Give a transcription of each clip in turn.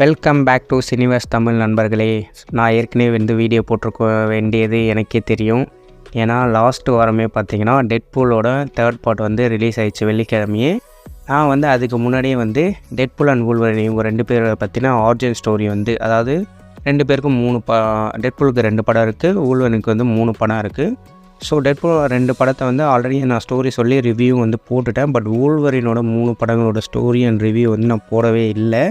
Welcome back to Cineverse Tamil நண்பர்களே. நான் ஏற்கனவே வந்து வீடியோ போட்டிருக்க வேண்டியது எனக்கே தெரியும். ஏன்னா லாஸ்ட் வாரமே பார்த்தீங்கன்னா டெட்பூலோட தேர்ட் பார்ட் வந்து ரிலீஸ் ஆகிடுச்சு வெள்ளிக்கிழமையே. நான் வந்து அதுக்கு முன்னாடியே வந்து டெட்பூல் அண்ட் வூல்வரின் இவங்க ரெண்டு பேரை பார்த்திங்கன்னா ஆர்ஜின் ஸ்டோரி வந்து அதாவது ரெண்டு பேருக்கும் மூணு ப டெட்பூலுக்கு ரெண்டு படம் இருக்குது ஊழ்வனுக்கு வந்து மூணு படம் இருக்குது ஸோ டெட்பூல் ரெண்டு படத்தை வந்து ஆல்ரெடி நான் ஸ்டோரி சொல்லி ரிவ்யூ வந்து போட்டுட்டேன் பட் ஊழ்வரினோட மூணு படங்களோட ஸ்டோரி அண்ட் ரிவ்யூ வந்து நான் போடவே இல்லை.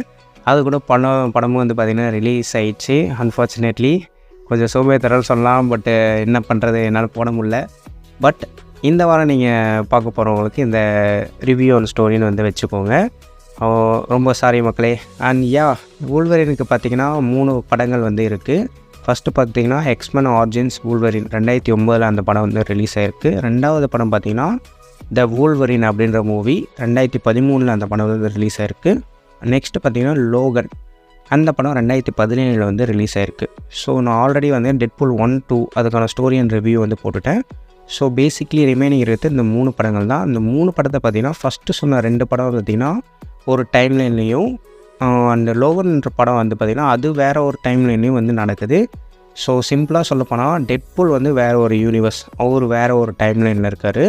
அது கூட படம் படமும் வந்து பார்த்திங்கன்னா ரிலீஸ் ஆகிடுச்சு அன்ஃபார்ச்சுனேட்லி கொஞ்சம் சோம்பேத்தரம் சொல்லலாம் பட்டு என்ன பண்ணுறது என்னால் போட முடியல. பட் இந்த வாரம் நீங்கள் பார்க்க போகிறவங்களுக்கு இந்த ரிவ்யூ அண்ட் ஸ்டோரின்னு வந்து வச்சுக்கோங்க. ரொம்ப சாரி மக்களே. அண்ட் யா வூல்வரினுக்கு பார்த்தீங்கன்னா மூணு படங்கள் வந்து இருக்குது ஃபஸ்ட்டு பார்த்தீங்கன்னா எக்ஸ்மன் ஆர்ஜின்ஸ் ஊழ்வரின் ரெண்டாயிரத்தி ஒம்போதில் அந்த படம் வந்து ரிலீஸ் ஆகிருக்கு ரெண்டாவது படம் பார்த்தீங்கன்னா த வூல்வரின் அப்படின்ற மூவி ரெண்டாயிரத்தி பதிமூணில் அந்த படம் வந்து ரிலீஸ் ஆயிருக்கு. நெக்ஸ்ட்டு பார்த்தீங்கன்னா லோகன் அந்த படம் ரெண்டாயிரத்தி பதினேழில் வந்து ரிலீஸ் ஆயிருக்கு. ஸோ நான் ஆல்ரெடி வந்து டெட்புல் ஒன் டூ அதுக்கான ஸ்டோரி அண்ட் ரிவ்யூ வந்து போட்டுட்டேன். ஸோ பேசிக்லி ரிமைனிங் இருக்கிறது இந்த மூணு படங்கள் தான். இந்த மூணு படத்தை பார்த்தீங்கன்னா ஃபஸ்ட்டு சொன்ன ரெண்டு படம் பார்த்தீங்கன்னா ஒரு டைம்லைன்லேயும் அந்த லோகன்ன்ற படம் வந்து பார்த்திங்கன்னா அது வேறு ஒரு டைம்லைன்லேயும் வந்து நடக்குது. ஸோ சிம்பிளாக சொல்லப்போனால் டெட்புல் வந்து வேறு ஒரு யூனிவர்ஸ் அவர் வேறு ஒரு டைம்லைனில் இருக்கார்.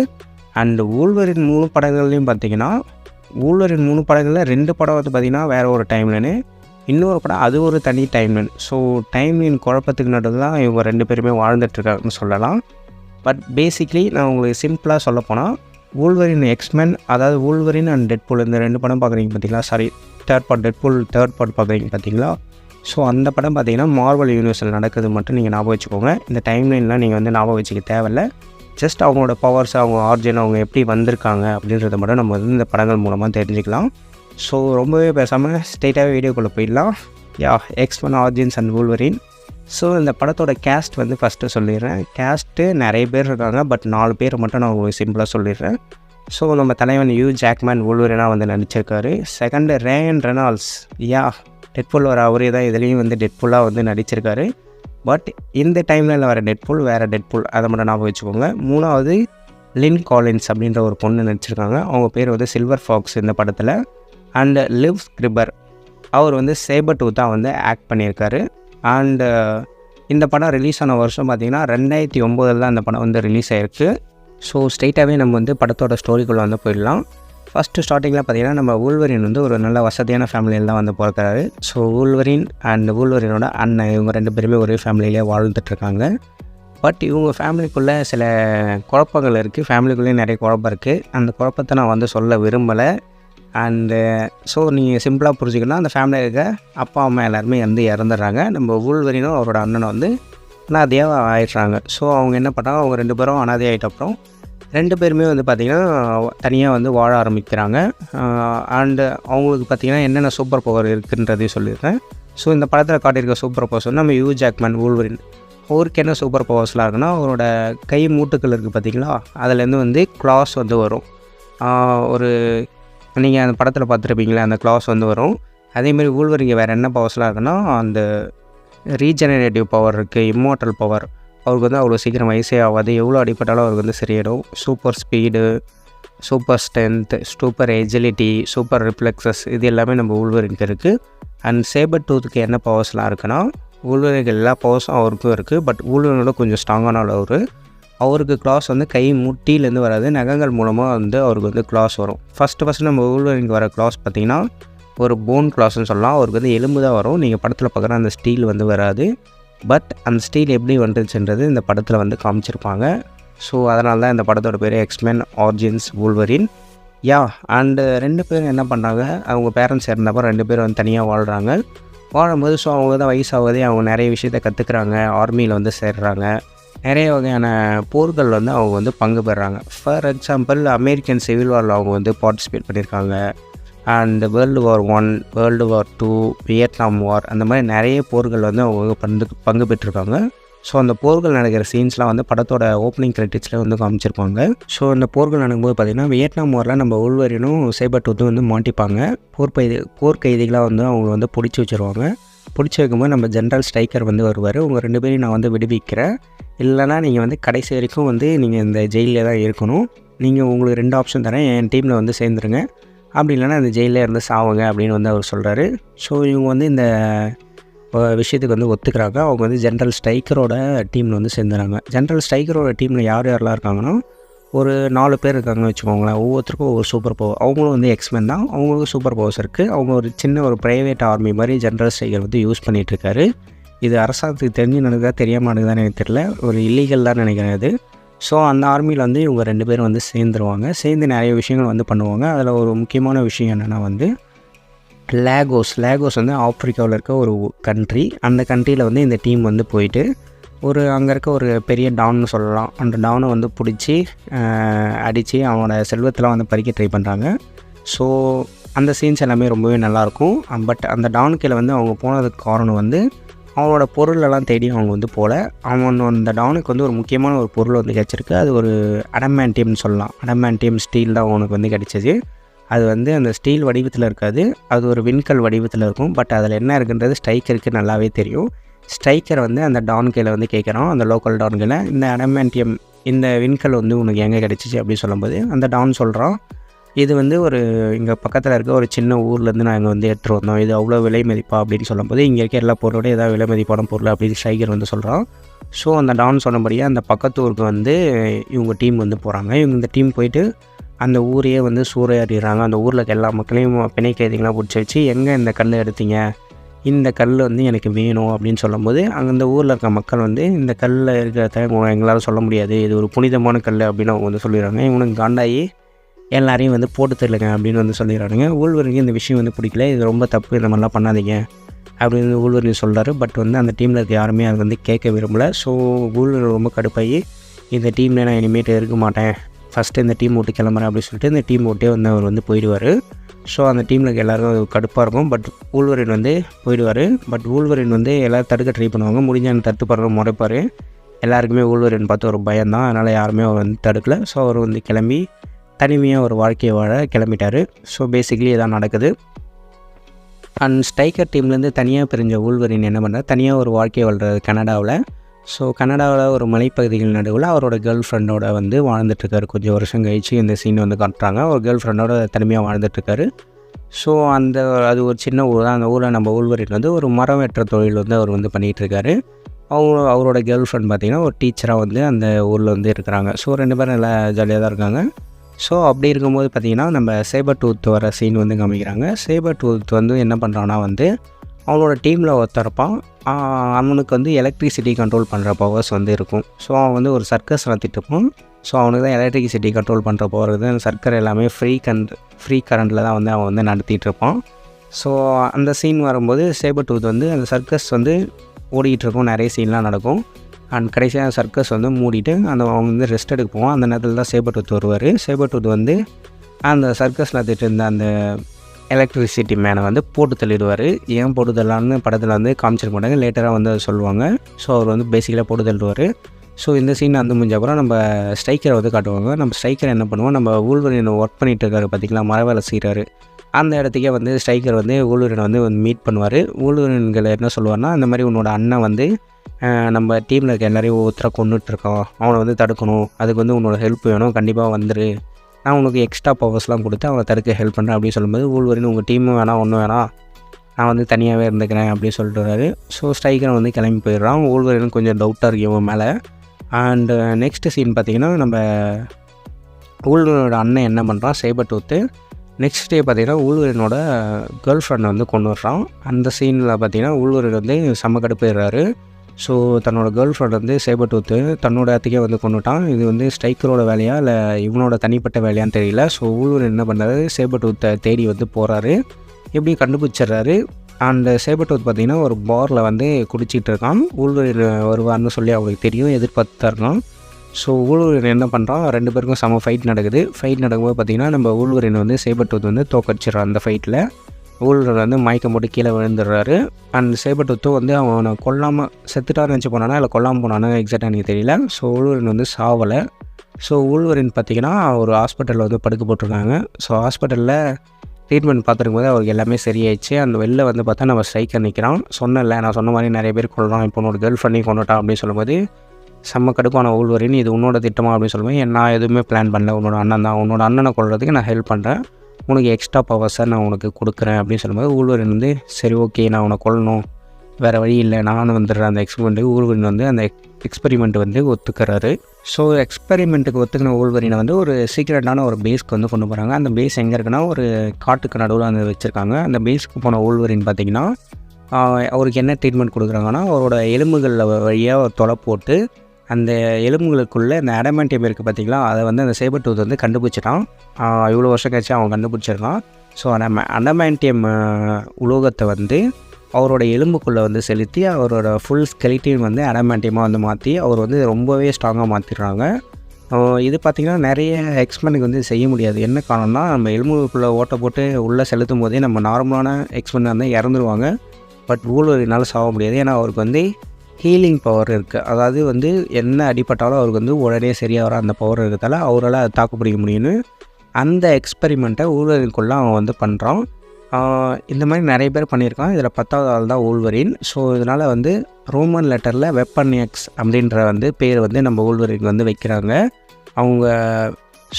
அண்ட் ஊழ்வரின் மூணு படங்கள்லையும் பார்த்தீங்கன்னா ஊழ்வரின் மூணு படங்களில் ரெண்டு படம் வந்து பார்த்திங்கன்னா வேறு ஒரு டைம்லைனு இன்னொரு படம் அது ஒரு தனி டைம்லைன் ஸோ டைம்லைன் குழப்பத்துக்கு நடுவில் தான் இவங்க ரெண்டு பேருமே வாழ்ந்துட்டுருக்காங்கன்னு சொல்லலாம். பட் பேசிக்லி நான் உங்களுக்கு சிம்பிளாக சொல்ல போனால் ஊழ்வரின் எக்ஸ்மென் அதாவது ஊழ்வரின் அண்ட் டெட்புல் இந்த ரெண்டு படம் பார்க்குறீங்க பார்த்தீங்களா? Sorry third part Deadpool third part பார்க்குறீங்க பார்த்தீங்களா? ஸோ அந்த படம் பார்த்தீங்கன்னா மார்வல் யூனிவர்ஸில் நடக்குது மட்டும் நீங்கள் ஞாபகம் வச்சுக்கோங்க. இந்த டைம்லைன்லாம் நீங்கள் வந்து ஞாபகம் வச்சுக்க தேவையில்ல. ஜஸ்ட் அவங்களோட பவர்ஸ் அவங்க ஆர்ஜின் அவங்க எப்படி வந்திருக்காங்க அப்படின்றத மட்டும் நம்ம வந்து இந்த படங்கள் மூலமாக தெரிஞ்சுக்கலாம். ஸோ ரொம்பவே பேசாமல் ஸ்ட்ரெயிட்டாகவே வீடியோக்குள்ளே போயிடலாம். Yeah X Men origins and Wolverine so இந்த படத்தோட கேஸ்ட் வந்து ஃபஸ்ட்டு சொல்லிடுறேன். கேஸ்ட்டு நிறைய பேர் இருக்காங்க பட் நாலு பேர் மட்டும் நான் உங்களுக்கு சிம்பிளாக சொல்லிடுறேன். ஸோ நம்ம தலைவன் யூ ஜாக்மேன் வூல்வரினாக வந்து நடிச்சிருக்காரு. செகண்டு ரேயன் ரெனால்ஸ் யா டெட்ஃபுல் வர அவரே தான் இதுலேயும் வந்து டெட்ஃபுல்லாக வந்து நடிச்சிருக்காரு. பட் இந்த டைமில் வர டெட்புல் வேறு டெட்புல் அதை மட்டும் ஞாபகம் வச்சுக்கோங்க. மூணாவது லின் காலின்ஸ் அப்படின்ற ஒரு பொண்ணு நடிச்சிருக்காங்க. அவங்க பேர் வந்து சில்வர் ஃபாக்ஸ் இந்த படத்தில். அண்டு லிவ் ஸ்கிரிபர் அவர் வந்து சேபர் டூ தான் வந்து ஆக்ட் பண்ணியிருக்காரு. அண்டு uh, இந்த படம் ரிலீஸ் ஆன வருஷம் பார்த்திங்கன்னா ரெண்டாயிரத்தி ஒம்போதில் தான் அந்த படம் வந்து ரிலீஸ் ஆயிருக்கு. ஸோ ஸ்ட்ரெயிட்டாகவே நம்ம வந்து படத்தோட ஸ்டோரிக்குள்ளே வந்து போயிடலாம். ஃபஸ்ட்டு ஸ்டார்டிங்கில் பார்த்தீங்கன்னா நம்ம ஊழ்வரின் வந்து ஒரு நல்ல வசதியான ஃபேமிலியில் தான் வந்து பிறக்கிறாரு. ஸோ ஊழ்வரின் அண்ட் ஊழ்வரினோட அண்ணன் இவங்க ரெண்டு பேருமே ஒரே ஃபேமிலியிலே வாழ்ந்துட்டுருக்காங்க. பட் இவங்க ஃபேமிலிக்குள்ளே சில குழப்பங்கள் இருக்குது ஃபேமிலிக்குள்ளேயும் நிறைய குழப்பம் இருக்குது அந்த குழப்பத்தை நான் வந்து சொல்ல விரும்பலை. அண்டு ஸோ நீங்கள் சிம்பிளாக புரிஞ்சுக்கணும் அந்த ஃபேமிலியில் இருக்க அப்பா அம்மா எல்லாருமே வந்து இறந்துடுறாங்க. நம்ம ஊழ்வரினும் அவரோட அண்ணனை வந்து அனாதையாக ஆயிடுறாங்க. ஸோ அவங்க என்ன பண்ணாங்க அவங்க ரெண்டு பேரும் அனாதை ஆகிட்ட அப்புறம் ரெண்டு பேருமே வந்து பார்த்திங்கன்னா தனியாக வந்து வாழ ஆரம்பிக்கிறாங்க. அண்டு அவங்களுக்கு பார்த்திங்கன்னா என்னென்ன சூப்பர் பவர் இருக்குன்றதையும் சொல்லியிருக்கேன் ஸோ இந்த படத்தில் காட்டியிருக்க சூப்பர் பவர்ஸ் வந்து நம்ம யூ ஜாக்மேன் வூல்வரின் அவருக்கு என்ன சூப்பர் பவர்ஸ்லாம் இருக்குன்னா அவரோட கை மூட்டுக்கள் இருக்குது பார்த்திங்களா அதுலேருந்து வந்து கிளாஸ் வந்து வரும். ஒரு நீங்கள் அந்த படத்தில் பார்த்துருப்பீங்களே அந்த கிளாஸ் வந்து வரும். அதேமாதிரி ஊழ்வரிங்க வேறு என்ன பவர்ஸ்லாம் இருக்குன்னா அந்த ரீஜெனரேட்டிவ் பவர் இருக்குது இம்மோட்டல் பவர் அவருக்கு வந்து அவ்வளோ சீக்கிரம் வயசே ஆகாது. எவ்வளோ அடிப்பட்டாலும் அவருக்கு வந்து சரியாயிடும். Super speed super strength super agility super reflexes இது எல்லாமே நம்ம உள்வரிக்கு இருக்குது அண்ட் சேபர் டூத்துக்கு என்ன பவர்ஸ்லாம் இருக்குன்னா உள்வரிக்கு எல்லா பவர்ஸும் அவருக்கும் இருக்குது பட் உள்வரினோட கொஞ்சம் ஸ்ட்ராங்கான அவர். அவருக்கு கிளாஸ் வந்து கை முட்டியிலேருந்து வராது. நகங்கள் மூலமாக வந்து அவருக்கு வந்து கிளாஸ் வரும். ஃபஸ்ட்டு ஃபஸ்ட்டு நம்ம உள்வரிக்கு வர கிளாஸ் பார்த்திங்கன்னா ஒரு போன் கிளாஸ்னு சொல்லலாம். அவருக்கு வந்து எலும்பு தான் வரும். நீங்கள் படத்தில் பார்க்குற அந்த ஸ்டீல் வந்து வராது. பட் அந்த ஸ்டீல் எப்படி வந்துச்சுன்றது இந்த படத்தில் வந்து காமிச்சிருப்பாங்க. ஸோ அதனால தான் இந்த படத்தோட பேர் X Men origins Wolverine yeah and ரெண்டு பேரும் என்ன பண்ணுறாங்க அவங்க பேரண்ட்ஸ் இருந்தப்போ ரெண்டு பேரும் வந்து தனியாக வாழ்கிறாங்க வாழும்போது ஸோ அவங்க தான் வயசாகுதே அவங்க நிறைய விஷயத்த கற்றுக்குறாங்க ஆர்மியில் வந்து சேர்றாங்க. நிறைய வகையான போர்கள் வந்து அவங்க வந்து பங்கு பெறுறாங்க ஃபார் எக்ஸாம்பிள் அமெரிக்கன் சிவில் வாரில் அவங்க வந்து பார்ட்டிசிபேட் பண்ணியிருக்காங்க. And world war one world war two Vietnam war அந்த மாதிரி நிறைய போர்கள் வந்து அவங்க பங்கு பங்கு பெற்றிருக்காங்க. ஸோ அந்த போர்கள் நடக்கிற சீன்ஸ்லாம் வந்து படத்தோட ஓப்பனிங் கிரெடிட்ஸில் வந்து காமிச்சிருப்பாங்க. ஸோ அந்த போர்கள் நடக்கும்போது பார்த்திங்கன்னா வியட்நாம் வாரில் நம்ம உள்வரினும் சேபர் டூத்தும் வந்து மாட்டிப்பாங்க. போர் கைதி போர் கைதிகளாக வந்து அவங்க வந்து பிடிச்சி வச்சுருவாங்க. பிடிச்சி வைக்கும்போது நம்ம ஜென்ரல் ஸ்ட்ரைக்கர் வந்து வருவார். உங்கள் ரெண்டு பேரையும் நான் வந்து விடுவிக்கிறேன். இல்லைனா நீங்கள் வந்து கடைசி வரைக்கும் வந்து நீங்கள் இந்த ஜெயிலில் தான் இருக்கணும். நீங்கள் உங்களுக்கு ரெண்டு ஆப்ஷன் தரேன். என் டீமில் வந்து சேர்ந்துருங்க. அப்படி இல்லைன்னா இந்த ஜெயிலில் இருந்து சாவுங்க அப்படின்னு வந்து அவர் சொல்கிறாரு ஸோ இவங்க வந்து இந்த விஷயத்துக்கு வந்து ஒத்துக்கிறாங்க. அவங்க வந்து ஜென்ரல் ஸ்ட்ரைக்கரோட டீமில் வந்து சேர்ந்துறாங்க. ஜென்ரல் ஸ்ட்ரைக்கரோட டீமில் யார் யாரெல்லாம் இருக்காங்கன்னா ஒரு நாலு பேர் இருக்காங்கன்னு வச்சுக்கோங்களேன். ஒவ்வொருத்தருக்கும் ஒவ்வொரு சூப்பர் பவர் அவங்களும் வந்து எக்ஸ்மென் தான். அவங்களுக்கும் சூப்பர் பவர்ஸ் இருக்குது அவங்க ஒரு சின்ன ஒரு ப்ரைவேட் ஆர்மி மாதிரி ஜென்ரல் ஸ்ட்ரைக்கர் வந்து யூஸ் பண்ணிகிட்ருக்காரு இது அரசாங்கத்துக்கு தெரிஞ்சு நடக்குதா தெரியாமல் நடக்குதான்னு எனக்கு தெரியல. ஒரு இல்லீகல் தான் நினைக்கிறேன் அது. ஸோ அந்த ஆர்மியில் வந்து இவங்க ரெண்டு பேரும் வந்து சேர்ந்துருவாங்க. சேர்ந்து நிறைய விஷயங்கள் வந்து பண்ணுவாங்க. அதில் ஒரு முக்கியமான விஷயம் என்னென்னா வந்து லேகோஸ் லேகோஸ் வந்து ஆப்ரிக்காவில் இருக்க ஒரு கண்ட்ரி அந்த கண்ட்ரியில் வந்து இந்த டீம் வந்து போயிட்டு ஒரு அங்கே இருக்க ஒரு பெரிய டான்னு சொல்லலாம். அந்த டானை வந்து பிடிச்சி அடித்து அவனோட செல்வத்தெல்லாம் வந்து பறிக்க ட்ரை பண்ணுறாங்க ஸோ அந்த சீன்ஸ் எல்லாமே ரொம்பவே நல்லாயிருக்கும் பட் அந்த டான் கீழே வந்து அவங்க போனதுக்கு காரணம் வந்து அவனோட பொருளெல்லாம் தேடி அவங்க வந்து போகல அவன் அந்த டானுக்கு வந்து ஒரு முக்கியமான ஒரு பொருள் வந்து கிடச்சிருக்கு. அது ஒரு அடமேண்டியம்னு சொல்லலாம். அடமேண்டியம் ஸ்டீல் தான் அவனுக்கு வந்து கிடச்சிது. அது வந்து அந்த ஸ்டீல் வடிவத்தில் இருக்காது. அது ஒரு விண்கல் வடிவத்தில் இருக்கும். பட் அதில் என்ன இருக்குன்றது ஸ்ட்ரைக்கருக்கு நல்லாவே தெரியும். ஸ்ட்ரைக்கர் வந்து அந்த டான் கீழே வந்து கேட்குறான் அந்த லோக்கல் டான் கீழே. இந்த அடமேண்டியம் இந்த விண்கல் வந்து உனக்கு எங்கே கிடச்சிச்சு அப்படின்னு சொல்லும்போது அந்த டான் சொல்கிறான் இது வந்து ஒரு இங்கே பக்கத்தில் இருக்க ஒரு சின்ன ஊர்லேருந்து நாங்கள் வந்து எடுத்துகிட்டு வந்தோம். இது அவ்வளோ விலை மதிப்பா அப்படின்னு சொல்லும்போது இங்கே இருக்க எல்லா பொருளோட ஏதாவது விலை மதிப்பான பொருள் அப்படின்னு ஷைகர் வந்து சொல்கிறான் ஸோ அந்த டான் சொன்னபடியே அந்த பக்கத்து ஊருக்கு வந்து இவங்க டீம் வந்து போகிறாங்க இவங்க இந்த டீம் போயிட்டு அந்த ஊரையே வந்து சூறையாடிடுறாங்க. அந்த ஊரில் இருக்க எல்லா மக்களையும் பிணை கைதிகளாக பிடிச்சி வச்சு எங்கே இந்த கல் எடுத்தீங்க? இந்த கல் வந்து எனக்கு வேணும் அப்படின்னு சொல்லும்போது அங்கே இந்த ஊரில் இருக்க மக்கள் வந்து இந்த கல்லில் இருக்கிறத எங்களால் சொல்ல முடியாது. இது ஒரு புனிதமான கல் அப்படின்னு அவங்க வந்து சொல்லிடுறாங்க. இவனுக்கு காண்டாயி எல்லாரையும் வந்து போட்டு தரலுங்க அப்படின்னு வந்து சொல்லிடுறாங்க ஊழ்வருக்கு இந்த விஷயம் வந்து பிடிக்கல. இது ரொம்ப தப்பு. இந்த மாதிரிலாம் பண்ணாதீங்க அப்படின்னு ஊழ்வரி சொல்கிறாரு பட் வந்து அந்த டீமில் இருக்க யாருமே அது வந்து கேட்க விரும்பலை. ஸோ ஊழ்வர் ரொம்ப கடுப்பாகி இந்த டீமில் நான் இனிமேட்டு இருக்க மாட்டேன். ஃபஸ்ட்டு இந்த டீம் விட்டு கிளம்புறேன் அப்படின்னு சொல்லிட்டு இந்த டீம் விட்டே வந்து அவர் வந்து போயிடுவார். ஸோ அந்த டீமில் இருக்க எல்லாருக்கும் கடுப்பாக இருக்கும் பட் ஊழ்வரின் வந்து போயிடுவார். பட் ஊழ்வரின் வந்து எல்லோரும் தடுக்க ட்ரை பண்ணுவாங்க. முடிஞ்சான தடுத்து பண்ணுற முறைப்பார். எல்லாருக்குமே ஊழ்வரின் பார்த்து ஒரு பயம் தான். அதனால் யாருமே அவர் வந்து தடுக்கலை. ஸோ அவர் வந்து கிளம்பி தனிமையாக ஒரு வாழ்க்கையை வாழ கிளம்பிட்டார். ஸோ பேசிக்கலி இதான் நடக்குது. அண்ட் ஸ்ட்ரைக்கர் டீம்லேருந்து தனியாக பிரிஞ்ச ஊழ்வரின் என்ன பண்ணுறாரு தனியாக ஒரு வாழ்க்கையை வாழ்கிறாரு கனடாவில். ஸோ கனடாவில் ஒரு மலைப்பகுதிகள் நடுவில் அவரோட கேர்ள் ஃப்ரெண்டோட வந்து வாழ்ந்துட்டுருக்காரு. கொஞ்சம் வருஷம் கழிச்சு இந்த சீன் வந்து காட்டுறாங்க. ஒரு கேர்ள் ஃப்ரெண்டோட தனிமையாக வாழ்ந்துட்டுருக்காரு. ஸோ அந்த அது ஒரு சின்ன ஊர் தான் அந்த ஊரில் நம்ம ஊழ்வரின் வந்து ஒரு மரம் வெட்டுற தொழில் வந்து அவர் வந்து பண்ணிகிட்ருக்காரு அவங்க அவரோட கேர்ள் ஃப்ரெண்ட் பார்த்திங்கன்னா ஒரு டீச்சராக வந்து அந்த ஊரில் வந்து இருக்கிறாங்க. ஸோ ரெண்டு பேரும் நல்லா ஜாலியாக தான் இருக்காங்க. ஸோ அப்படி இருக்கும்போது பார்த்திங்கன்னா நம்ம சேபர் டூத் வர சீன் வந்து காமிக்கிறாங்க. சேபர் டூத் வந்து என்ன பண்ணுறான்னா வந்து அவனோட டீமில் ஒருத்தர் இருப்பான். அவனுக்கு வந்து எலக்ட்ரிசிட்டி கண்ட்ரோல் பண்ணுற பவர்ஸ் வந்து இருக்கும். ஸோ அவன் வந்து ஒரு சர்க்கஸ் நடத்திட்டுப்பான் ஸோ அவனுக்கு தான் எலக்ட்ரிசிட்டி கண்ட்ரோல் பண்ணுற பவர் வந்து அந்த சர்க்கர் எல்லாமே ஃப்ரீ கண்ட் ஃப்ரீ கரண்ட்டில் தான் வந்து அவன் வந்து நடத்திட்டு இருப்பான். ஸோ அந்த சீன் வரும்போது சேபர் டூத் வந்து அந்த சர்க்கஸ் வந்து ஓடிக்கிட்டு இருக்கும். நிறைய சீன்லாம் நடக்கும். அண்ட் கடைசியாக சர்க்கஸ் வந்து மூடிட்டு அந்த அவங்க வந்து ரெஸ்ட் எடுக்க போவோம். அந்த நேரத்தில் தான் சேபர் வருவார். சேபர் வந்து அந்த சர்க்கஸ் நடத்திட்டு இருந்த அந்த எலக்ட்ரிசிட்டி மேனை வந்து போட்டு தள்ளிடுவார். ஏன் போட்டு தள்ளலான்னு படத்தில் வந்து காமிச்சிருக்க மாட்டாங்க. லேட்டராக வந்து அதை சொல்லுவாங்க. ஸோ அவர் வந்து பேசிக்கலாக போட்டு தள்ளிடுவார். ஸோ இந்த சீன் வந்து முடிஞ்ச அப்புறம் நம்ம ஸ்ட்ரைக்கரை வந்து காட்டுவாங்க. நம்ம ஸ்ட்ரைக்கர் என்ன பண்ணுவோம்? நம்ம ஊழ்வரின் ஒர்க் பண்ணிகிட்டு இருக்காரு பார்த்திங்களா மர வேலை செய்கிறாரு அந்த இடத்துக்கே வந்து ஸ்ட்ரைக்கர் வந்து ஊழூரனை வந்து மீட் பண்ணுவார். ஊழூரன்களை என்ன சொல்லுவார்னா அந்த மாதிரி உன்னோட அண்ணன் வந்து நம்ம டீமில் இருக்க எல்லாரையும் ஒவ்வொருத்தராக கொண்டுட்ருக்கோம் அவனை வந்து தடுக்கணும். அதுக்கு வந்து உன்னோட ஹெல்ப் வேணும். கண்டிப்பாக வந்துரு. நான் உனக்கு எக்ஸ்ட்ரா பவர்ஸ்லாம் கொடுத்து அவனை தடுக்க ஹெல்ப் பண்ணுறேன் அப்படின்னு சொல்லும்போது ஊழ்வரின் உங்கள் டீமும் வேணாம் ஒன்றும் வேணாம். நான் வந்து தனியாகவே இருந்துக்கிறேன் அப்படின்னு சொல்லிட்டு ஸோ ஸ்ட்ரைக்கரை வந்து கிளம்பி போயிடுறான். ஊழ்வரின் கொஞ்சம் டவுட்டாக இருக்கு இவன் மேலே. அண்டு நெக்ஸ்ட்டு சீன் பார்த்தீங்கன்னா நம்ம ஊழ்வரோட அண்ணன் என்ன பண்ணுறான் சேபட்டு ஊற்று நெக்ஸ்ட் டே பார்த்தீங்கன்னா ஊழ்வரனோட கேர்ள் ஃப்ரெண்டை வந்து கொண்டு வர்றான். அந்த சீனில் பார்த்தீங்கன்னா ஊழ்வரன் வந்து செம்ம கடுப்பாயிடுறாரு ஸோ தன்னோட கேர்ள் ஃப்ரெண்ட் வந்து சேபட்டூத்து தன்னோட இடத்துக்கே வந்து கொண்டுட்டான் இது வந்து ஸ்ட்ரைக்கரோட வேலையா இல்லை இவனோட தனிப்பட்ட வேலையான்னு தெரியல. ஸோ ஊழ்வரன் என்ன பண்ணுறாரு சேபட்டூத்தை தேடி வந்து போகிறாரு எப்படி கண்டுபிடிச்சிடுறாரு? அந்த சேபர் டூத் பார்த்தீங்கன்னா ஒரு பாரில் வந்து குடிச்சிட்டு இருக்கான். ஊழ்வரன் வருவார்னு சொல்லி அவங்களுக்கு தெரியும் எதிர்பார்த்து தரணும் ஸோ ஊழ்வரின் என்ன பண்ணுறான் ரெண்டு பேருக்கும் செம ஃபைட் நடக்குது. ஃபைட் நடக்கும்போது பார்த்தீங்கன்னா நம்ம ஊழ்வரின் வந்து சேபர் வந்து தோக்கடிச்சிடறான் அந்த ஃபைட்டில் ஊழலர் வந்து மயக்கம் போட்டு கீழே விழுந்துடுறாரு. அண்ட் சேபர் வந்து அவனை கொல்லாமல் செத்துட்டான்னு நினச்சி போனானா இல்லை கொல்லாமல் போனானா எக்ஸாக்டாக எனக்கு தெரியல. ஸோ ஊழ்வரின் வந்து சாவலை. ஸோ ஊழ்வரின் பார்த்தீங்கன்னா ஒரு ஹாஸ்பிட்டலில் வந்து படுக்க போட்டிருக்காங்க. ஸோ ஹாஸ்பிட்டலில் ட்ரீட்மெண்ட் பார்த்துருக்கும் போது அவருக்கு எல்லாமே சரியாயிடுச்சு. அந்த வெளில வந்து பார்த்தா நம்ம ஸ்ட்ரைக்கர் நிற்கிறான் சொன்னல நான் சொன்ன மாதிரி நிறைய பேர் கொள்றான் இப்போ ஒரு கேர்ள் ஃப்ரெண்டையும் கொண்டுட்டான் அப்படின்னு சொல்லும்போது செம்ம கடுப்பான ஊழ்வரின் இது உன்னோட திட்டமா அப்படின்னு சொல்லும்போது நான் எதுவுமே பிளான் பண்ணல. உன்னோட அண்ணன் தான். உன்னோட அண்ணனை கொள்றதுக்கு நான் ஹெல்ப் பண்ணுறேன் உனக்கு எக்ஸ்ட்ரா பவர்ஸை நான் உனக்கு கொடுக்குறேன். அப்படின்னு சொல்லும்போது ஊழ்வரின் வந்து சரி ஓகே நான் உன்னை கொள்ளணும் வேறு வழி இல்லை. நானும் வந்துடுறேன். அந்த எக்ஸ்பெரிமெண்ட்டுக்கு ஊழ்வரின் வந்து அந்த எக்ஸ்பெரிமெண்ட் வந்து ஒத்துக்கிறாரு. ஸோ எக்ஸ்பெரிமெண்ட்டுக்கு ஒத்துக்கின ஊழ்வரினை வந்து ஒரு சீக்ரெட்டான ஒரு பேஸ்க்கு வந்து கொண்டு போகிறாங்க அந்த பேஸ் எங்கே இருக்குன்னா ஒரு காட்டுக்கு நடுவில் அந்த வச்சுருக்காங்க. அந்த பேஸ்க்கு போன ஊழ்வரின் பார்த்திங்கன்னா அவருக்கு என்ன ட்ரீட்மெண்ட் கொடுக்குறாங்கன்னா அவரோட எலும்புகளில் வழியாக தொலை போட்டு அந்த எலும்புகளுக்குள்ளே அந்த அடமெண்டியம் இருக்குது பார்த்தீங்களா அதை வந்து அந்த சேபர் டூத் வந்து கண்டுபிடிச்சிட்டான். இவ்வளோ வருஷம் கழிச்சு அவன் கண்டுபிடிச்சிருக்கான். ஸோ அந்த அடமாண்டியம் உலோகத்தை வந்து அவரோட எலும்புக்குள்ளே வந்து செலுத்தி அவரோட ஃபுல் ஸ்கெலிட்டின் வந்து அடமாண்டியமாக வந்து மாற்றி அவர் வந்து ரொம்பவே ஸ்ட்ராங்காக மாற்றிடுறாங்க இது பார்த்திங்கன்னா நிறைய எக்ஸ்பெனுக்கு வந்து செய்ய முடியாது. என்ன காரணம்னா நம்ம எலும்புக்குள்ளே ஓட்டை போட்டு உள்ளே செலுத்தும் போதே நம்ம நார்மலான எக்ஸ்பென் வந்து இறந்துருவாங்க. பட் ஊழலினால சாக முடியாது. ஏன்னா அவருக்கு வந்து ஹீலிங் பவர் இருக்குது அதாவது வந்து என்ன அடிப்பட்டாலும் அவருக்கு வந்து உடனே சரியாக வர அந்த பவர் இருக்கிறதால அவரால் அதை தாக்கு பிடிக்க முடியும்னு அந்த எக்ஸ்பெரிமெண்ட்டை ஊழலுக்குள்ளே அவன் வந்து பண்ணுறான் இந்த மாதிரி நிறைய பேர் பண்ணியிருக்கான். இதில் பத்தாவது ஆள் தான் ஊழ்வரின் ஸோ இதனால் வந்து ரோமன் லெட்டரில் வெப்பன் எக்ஸ் அப்படின்ற வந்து பேர் வந்து நம்ம ஊழ்வரின் வந்து வைக்கிறாங்க. அவங்க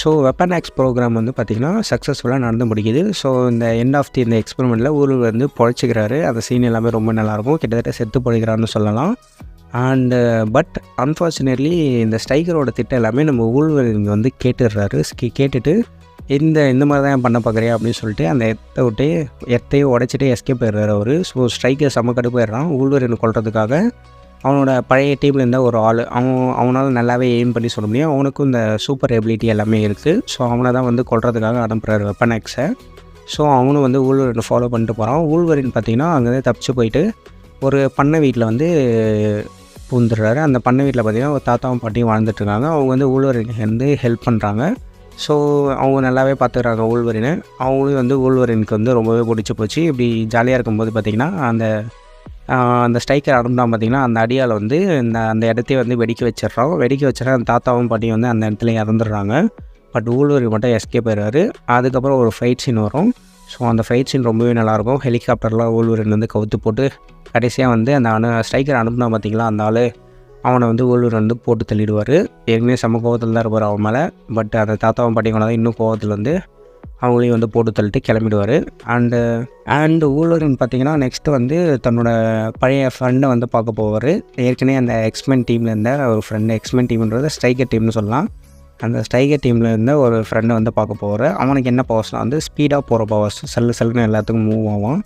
ஸோ வெப்பன் எக்ஸ் ப்ரோக்ராம் வந்து பார்த்திங்கன்னா சக்ஸஸ்ஃபுல்லாக நடந்து முடிக்குது. ஸோ இந்த எண்ட் ஆஃப் தி இந்த எக்ஸ்பெரிமெண்ட்டில் ஊழல் வந்து பொழைச்சிக்கிறாரு. அந்த சீன் எல்லாமே ரொம்ப நல்லாயிருக்கும். கிட்டத்தட்ட செத்து பொழைக்கிறான்னு சொல்லலாம். அண்டு பட் அன்ஃபார்ச்சுனேட்லி இந்த ஸ்ட்ரைக்கரோட திட்டம் எல்லாமே நம்ம ஊழ்வரின் வந்து கேட்டுடுறாரு. கேட்டுட்டு இந்த இந்த மாதிரி தான் பண்ண பார்க்குறியா அப்படின்னு சொல்லிட்டு அந்த எத்தை விட்டு எத்தையும் உடச்சிட்டு எஸ்கேப் போயிடுறாரு அவர். ஸோ ஸ்ட்ரைக்கர் செம்ம கடுப்பாயிடுறான். ஊழ்வரின் கொள்றதுக்காக அவனோட பழைய டீமில் இருந்த ஒரு ஆள். அவன் அவனால் நல்லாவே எய்ம் பண்ணி சொல்ல முடியும். அவனுக்கும் இந்த சூப்பர் எபிலிட்டி எல்லாமே இருக்குது ஸோ அவனை தான் வந்து கொள்றதுக்காக அனுப்புகிறார் வெப்பன் எக்ஸை ஸோ அவனும் வந்து ஊழ்வரின் ஃபாலோ பண்ணிட்டு போகிறான் ஊழ்வரின் பார்த்திங்கன்னா அங்கேருந்து தப்பிச்சு போயிட்டு ஒரு பண்ணை வீட்டில் வந்து பூந்துடுறாரு. அந்த பண்ணை வீட்டில் பார்த்திங்கன்னா ஒரு தாத்தாவும் பாட்டியும் வாழ்ந்துட்டுருக்காங்க. அவங்க வந்து ஊழ்வரின்லேருந்து வந்து ஹெல்ப் பண்ணுறாங்க ஸோ அவங்க நல்லாவே பார்த்துக்கிறாங்க ஊழ்வரினை அவங்களும் வந்து ஊழ்வரினுக்கு வந்து ரொம்பவே பிடிச்சி போச்சு. இப்படி ஜாலியாக இருக்கும்போது பார்த்திங்கன்னா அந்த அந்த ஸ்ட்ரைக்கர் அனுப்பினா பார்த்திங்கன்னா அந்த அடியால் வந்து இந்த அந்த இடத்தையே வந்து வெடிக்க வச்சிடுறோம் வெடிக்க வச்சிடற அந்த தாத்தாவும் பாட்டியும் வந்து அந்த இடத்துல இறந்துடுறாங்க. பட் ஊழ்வரி மட்டும் எஸ்கேப் போயிடுவார் அதுக்கப்புறம் ஒரு ஃபைட் சீன் வரும். ஸோ அந்த ஃபைட் சீன் ரொம்பவே நல்லாயிருக்கும். ஹெலிகாப்டர்லாம் ஊழூரிலேருந்து வந்து கவுத்து போட்டு கடைசியாக வந்து அந்த அனு ஸ்ட்ரைக்கர் அனுப்புனா பார்த்திங்களா அந்த ஆள் அவனை வந்து ஊழூர் வந்து போட்டு தள்ளிடுவார். ஏற்கனவே செம்ம கோவத்தில் தான் இருப்பார் அவன் மேலே. பட் அந்த தாத்தாவும் பாட்டியும் தான் இன்னும் கோவத்தில் வந்து அவங்களையும் வந்து போட்டு தள்ளிட்டு கிளம்பிடுவார். அண்டு அண்டு ஊழூரின் பார்த்தீங்கன்னா நெக்ஸ்ட்டு வந்து தன்னோட பழைய ஃப்ரெண்டை வந்து பார்க்க போவார். ஏற்கனவே அந்த எக்ஸ்மென் டீமில் இருந்த ஒரு ஃப்ரெண்டு எக்ஸ்மென் டீம்ன்றது ஸ்ட்ரைக்கர் டீம்னு சொல்லலாம். அந்த ஸ்ட்ரைக்கர் டீமில் இருந்த ஒரு ஃப்ரெண்டை வந்து பார்க்க போவார். அவனுக்கு என்ன பவர்ஸ்னால் வந்து ஸ்பீடாக போகிற பவர்ஸ் செல்லு செல்லுன்னு எல்லாத்துக்கும் மூவ் ஆகும்.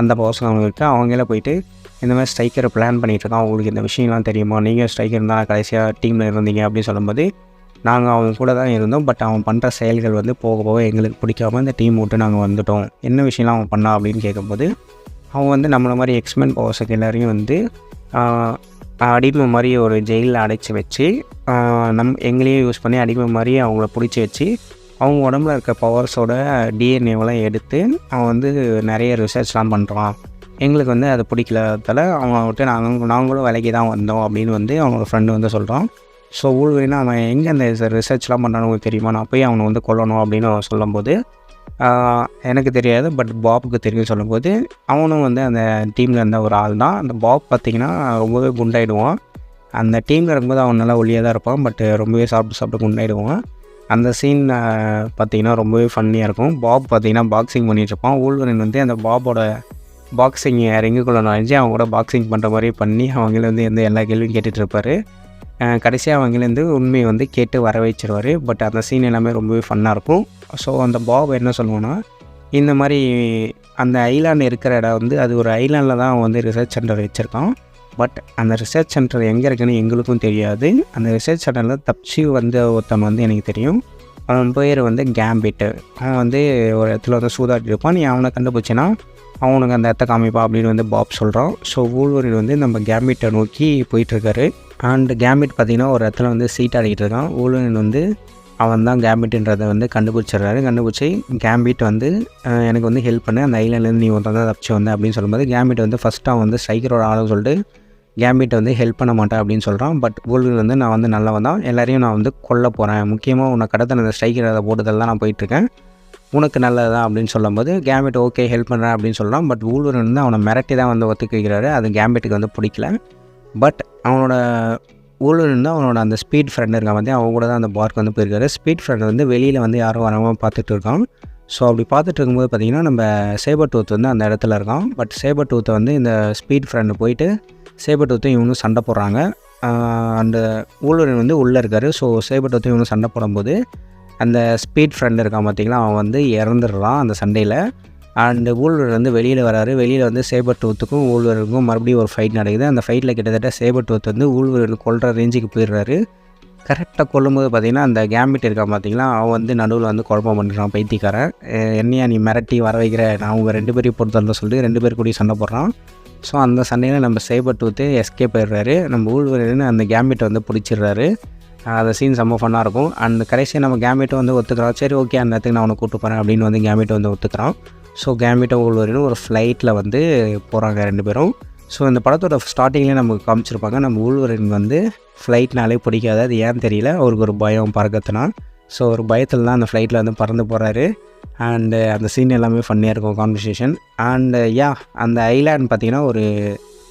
அந்த பவர்ஸ் அவனுக்கு அவங்களே போயிட்டு இந்த மாதிரி ஸ்ட்ரைக்கரை பிளான் பண்ணிகிட்டு இருக்கான் அவங்களுக்கு இந்த விஷயம்லாம் தெரியுமா? நீங்கள் ஸ்ட்ரைக்கர் இருந்தால் கடைசியாக டீமில் இருந்தீங்க அப்படின்னு சொல்லும்போது நாங்கள் அவன் கூட தான் இருந்தோம். பட் அவன் பண்ணுற செயல்கள் வந்து போக போக எங்களுக்கு பிடிக்காம இந்த டீம் விட்டு நாங்கள் வந்துட்டோம். என்ன விஷயம்லாம் அவன் பண்ணா அப்படின்னு கேட்கும்போது அவன் வந்து நம்மளை மாதிரி எக்ஸ்மென் பவர்ஸுக்கு எல்லாரையும் வந்து அடிமை மாதிரி ஒரு ஜெயிலில் அடைச்சி வச்சு நம் எங்களையும் யூஸ் பண்ணி அடிமை மாதிரி அவங்கள பிடிச்சி வச்சு அவங்க உடம்புல இருக்க பவர்ஸோட டிஎன்ஏவெல்லாம் எடுத்து அவன் வந்து நிறைய ரிசர்ச்லாம் பண்ணுறான் எங்களுக்கு வந்து அது பிடிக்கலதால அவங்க விட்டு நாங்கள் நாங்களும் விலைக்கு தான் வந்தோம் அப்படின்னு வந்து அவங்களோட ஃப்ரெண்டு வந்து சொல்கிறான் ஸோ ஊழ்வரினா அவன் எங்கே அந்த ரிசர்ச்லாம் பண்ணானு உங்களுக்கு தெரியுமா? நான் போய் அவனை வந்து கொல்லணும் அப்படின்னு அவன் சொல்லும்போது எனக்கு தெரியாது பட் பாபுக்கு தெரியும் சொல்லும்போது அவனும் வந்து அந்த டீமில் இருந்த ஒரு ஆள் தான். அந்த பாப் பார்த்திங்கன்னா ரொம்பவே குண்டாயிடுவான். அந்த டீமில் இருக்கும்போது அவன் நல்லா ஒல்லியாக தான் இருப்பான் பட் ரொம்பவே சாப்பிட்டு சாப்பிட்டு குண்டாயிடுவான். அந்த சீன் பார்த்திங்கன்னா ரொம்பவே ஃபன்னியாக இருக்கும். பாப் பார்த்திங்கன்னா பாக்ஸிங் பண்ணிகிட்ருப்பான் இருப்பான். ஊழ்வரன் வந்து அந்த பாபோட பாக்ஸிங் ரிங்குக்குள்ளே நுழைஞ்சு அவங்க கூட பாக்ஸிங் பண்ணுற மாதிரி பண்ணி அவங்கள வந்து எந்த எல்லா கேள்வியும் கேட்டுகிட்டு இருப்பார். கடைசியாக அவங்களேருந்து உண்மையை வந்து கேட்டு வர வச்சிருவார். பட் அந்த சீன் எல்லாமே ரொம்பவே ஃபன்னாக இருக்கும். ஸோ அந்த பாப் என்ன சொல்லுவோன்னா இந்த மாதிரி அந்த ஐலாண்ட் இருக்கிற இடம் வந்து அது ஒரு ஐலாண்டில் தான் வந்து ரிசர்ச் சென்டர் வச்சுருக்கான். பட் அந்த ரிசர்ச் சென்டர் எங்கே இருக்குன்னு எங்களுக்கும் தெரியாது. அந்த ரிசர்ச் சென்டரில் தப்பிச்சு வந்த ஒருத்தன் வந்து எனக்கு தெரியும். அவன் பேர் வந்து கேம்பிட்டு அவன் வந்து ஒரு இடத்துல வந்து சூதாட்டி இருப்பான் நீ அவனை கண்டுபிடிச்சின்னா அவனுக்கு அந்த இடத்த காமிப்பா அப்படின்னு வந்து பாப் சொல்கிறான் ஸோ ஊழ்வரின் வந்து நம்ம கேம்பிட்டை நோக்கி போயிட்டுருக்காரு. அண்ட் கேம்பிட் பார்த்திங்கன்னா ஒரு இடத்துல வந்து சீட் ஆடிக்கிட்டு இருக்கான். ஊழ்வரின் வந்து அவன் தான் கேம்பிட்ன்றதை வந்து கண்டுபிடிச்சிடுறாரு. கண்டுபிடிச்சி கேம்பிட் வந்து எனக்கு வந்து ஹெல்ப் பண்ணு. அந்த ஐலண்ட்லேருந்து நீ ஒருத்தன் தான் தப்பிச்சு வந்த. அப்படின்னு சொல்லும்போது கேம்பிட் வந்து ஃபஸ்ட்டு அவன் வந்து ஸ்ட்ரைக்கரோட ஆளுன்னு சொல்லிட்டு கேம்பிட்டை வந்து ஹெல்ப் பண்ண மாட்டேன் அப்படின்னு சொல்கிறான் பட் ஊழல் வந்து நான் வந்து நல்லவன் தான். எல்லாரையும் நான் வந்து கொல்ல போகிறேன் முக்கியமாக உன்னை கடத்தின அந்த ஸ்ட்ரைக்கர் அதை போட்டதில் தான் நான் போயிட்டுருக்கேன். உனக்கு நல்லது தான் அப்படின்னு சொல்லும்போது கேம்பெட் ஓகே ஹெல்ப் பண்ணுறேன் அப்படின்னு சொல்கிறான் பட் ஊழ்வரன் வந்து அவனை மிரட்டி தான் வந்து ஒத்துக்கிறாரு வைக்கிறாரு. அது கேம்பெட்டுக்கு வந்து பிடிக்கல. பட் அவனோட ஊழல் வந்து அவனோட அந்த ஸ்பீட் ஃப்ரெண்ட் இருக்கான் வந்து அவன் கூட தான் அந்த பார்க் வந்து போயிருக்காரு. ஸ்பீட் ஃப்ரெண்ட் வந்து வெளியில் வந்து யாரும் வராமல் பார்த்துட்டு இருக்கான். ஸோ அப்படி பார்த்துட்டு இருக்கும்போது பார்த்திங்கன்னா நம்ம சேபர் டூத் வந்து அந்த இடத்துல இருக்கான். பட் சேபர் டூத்தை வந்து இந்த ஸ்பீட் ஃப்ரெண்டு போயிட்டு சேபர் டூத்தும் இவனும் சண்டை போடுறாங்க. அந்த ஊழல் வந்து உள்ளே இருக்கார். ஸோ சேபர் டூத்தும் இவனும் சண்டை போடும்போது அந்த ஸ்பீட் ஃப்ரெண்ட் இருக்கான் பார்த்திங்களா? அவன் வந்து இறந்துடுறான் அந்த சண்டையில். அண்டு ஊழ்வர் வந்து வெளியில் வராரு. வெளியில் வந்து சேபர் டூத்துக்கும் ஊழ்வருக்கும் மறுபடியும் ஒரு ஃபைட் நடக்குது. அந்த ஃபைட்டில் கிட்டத்தட்ட சேபர் டூத் வந்து ஊழ்வர் கொள்கிற ரேஞ்சுக்கு போயிடுறாரு. கரெக்டாக கொல்லும்போது பார்த்திங்கன்னா அந்த கேம்பிட் இருக்கான் பார்த்திங்களா? அவன் வந்து நடுவில் வந்து குழப்பம் பண்ணுறான் பைத்தியக்காரன். என்னையா நீ மிரட்டி வர வைக்கிற? நான் அவங்க ரெண்டு பேரையும் பொறுத்தரல சொல்லிட்டு ரெண்டு பேர் கூடயும் சண்டை போடுறான். ஸோ அந்த சண்டையில் நம்ம சேபர் டூத்து எஸ்கேப் ஆயிடுறாரு. நம்ம ஊழ்வரின்னு அந்த கேம்பிட்டை வந்து பிடிச்சிடுறாரு. அந்த சீன் செம்ம ஃபன்னாக இருக்கும். அண்ட் கடைசியாக நம்ம கேமிட்டை வந்து ஒத்துக்கிறோம். சரி ஓகே அந்த இடத்துக்கு நான் அவனை கூப்பிட்டு போகிறேன் அப்படின்னு வந்து கேமிட்டை வந்து ஒத்துக்கிறான் ஸோ கேமிட்டோ ஊழ்வரின்னு ஒரு ஃப்ளைட்டில் வந்து போகிறாங்க ரெண்டு பேரும். ஸோ இந்த படத்தோட ஸ்டார்டிங்லேயே நமக்கு காமிச்சிருப்பாங்க. நம்ம ஊழ்வரின் வந்து ஃப்ளைட்னாலே பிடிக்காது. அது ஏன் தெரியல. அவருக்கு ஒரு பயம் பறக்கத்துனா ஸோ ஒரு பயத்தில் தான் அந்த ஃப்ளைட்டில் வந்து பறந்து போகிறாரு அண்டு அந்த சீன் எல்லாமே ஃபன்னியாக இருக்கும் கான்வர்சேஷன் அண்டு யா அந்த ஐலாண்ட் பார்த்திங்கன்னா ஒரு